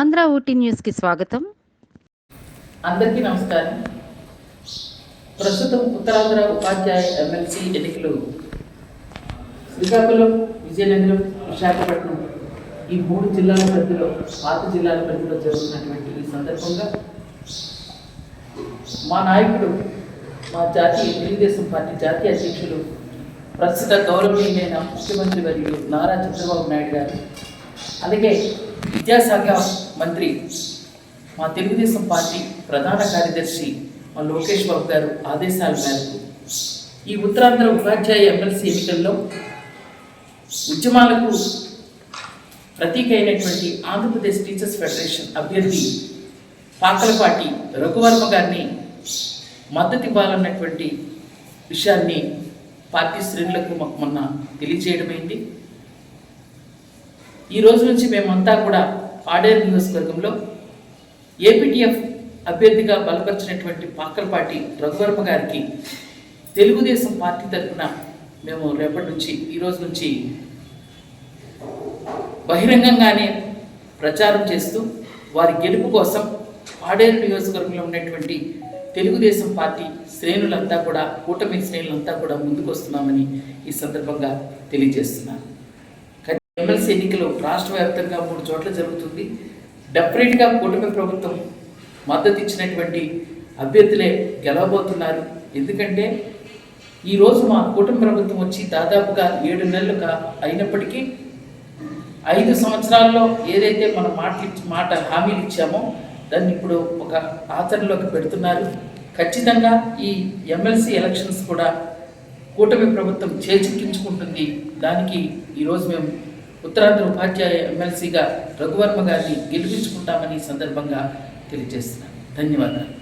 ఆంధ్ర ఊటీ న్యూస్కి స్వాగతం. అందరికీ నమస్కారం. ప్రస్తుతం ఉత్తరాంధ్ర ఉపాధ్యాయ ఎమ్మెల్సీ ఎన్నికలు శ్రీకాకుళం విజయనగరం విశాఖపట్నం ఈ మూడు జిల్లాల పరిధిలో పాత జిల్లాల పరిధిలో జరుగుతున్నటువంటి ఈ సందర్భంగా మా నాయకుడు మా జాతీయ తెలుగుదేశం పార్టీ జాతీయ అధ్యక్షులు ప్రస్తుత గౌరవనీయులైన ముఖ్యమంత్రి వర్యులు నారా చంద్రబాబు నాయుడు గారు అలాగే విద్యాశాఖ మంత్రి మా తెలుగుదేశం పార్టీ ప్రధాన కార్యదర్శి మా లోకేష్ బాబు గారు ఆదేశాల మేరకు ఈ ఉత్తరాంధ్ర ఉపాధ్యాయ ఎమ్మెల్సీ ఎన్నికల్లో ఉద్యమాలకు ప్రతీక అయినటువంటి ఆంధ్రప్రదేశ్ టీచర్స్ ఫెడరేషన్ అభ్యర్థి పాకలపాటి రఘువర్మ గారిని మద్దతు ఇవ్వాలన్నటువంటి విషయాన్ని పార్టీ శ్రేణులకు మాకు మొన్న తెలియజేయడమైంది. ఈ రోజు నుంచి మేమంతా కూడా ఆడేరు నియోజకవర్గంలో ఏపీటీఎఫ్ అభ్యర్థిగా బలపరిచినటువంటి పాకలపాటి రఘువర్మ గారికి తెలుగుదేశం పార్టీ తరఫున మేము రేపటి నుంచి ఈ రోజు నుంచి బహిరంగంగానే ప్రచారం చేస్తూ వారి గెలుపు కోసం ఆడేరు నియోజకవర్గంలో ఉన్నటువంటి తెలుగుదేశం పార్టీ శ్రేణులంతా కూడా కూటమి శ్రేణులంతా కూడా ముందుకు వస్తున్నామని ఈ సందర్భంగా తెలియజేస్తున్నాను. ఎమ్మెల్సీ ఎన్నికలు రాష్ట్ర వ్యాప్తంగా మూడు చోట్ల జరుగుతుంది. డెఫినెట్గా కూటమి ప్రభుత్వం మద్దతు ఇచ్చినటువంటి అభ్యర్థులే గెలవబోతున్నారు. ఎందుకంటే ఈరోజు మా కూటమి ప్రభుత్వం వచ్చి దాదాపుగా ఏడు నెలలుగా అయినప్పటికీ ఐదు సంవత్సరాల్లో ఏదైతే మనం మాటలు ఇచ్చి- మాట హామీలు ఇచ్చామో దాన్ని ఇప్పుడు ఒక ఆచరణలోకి పెడుతున్నారు. ఖచ్చితంగా ఈ ఎమ్మెల్సీ ఎలక్షన్స్ కూడా కూటమి ప్రభుత్వం చేజిక్కించుకుంటుంది. దానికి ఈరోజు మేము ఉత్తరాంధ్ర ఉపాధ్యాయ ఎమ్మెల్సీగా రఘువర్మ గారిని గెలిపించుకుంటామని సందర్భంగా తెలియజేస్తున్నాను. ధన్యవాదాలు.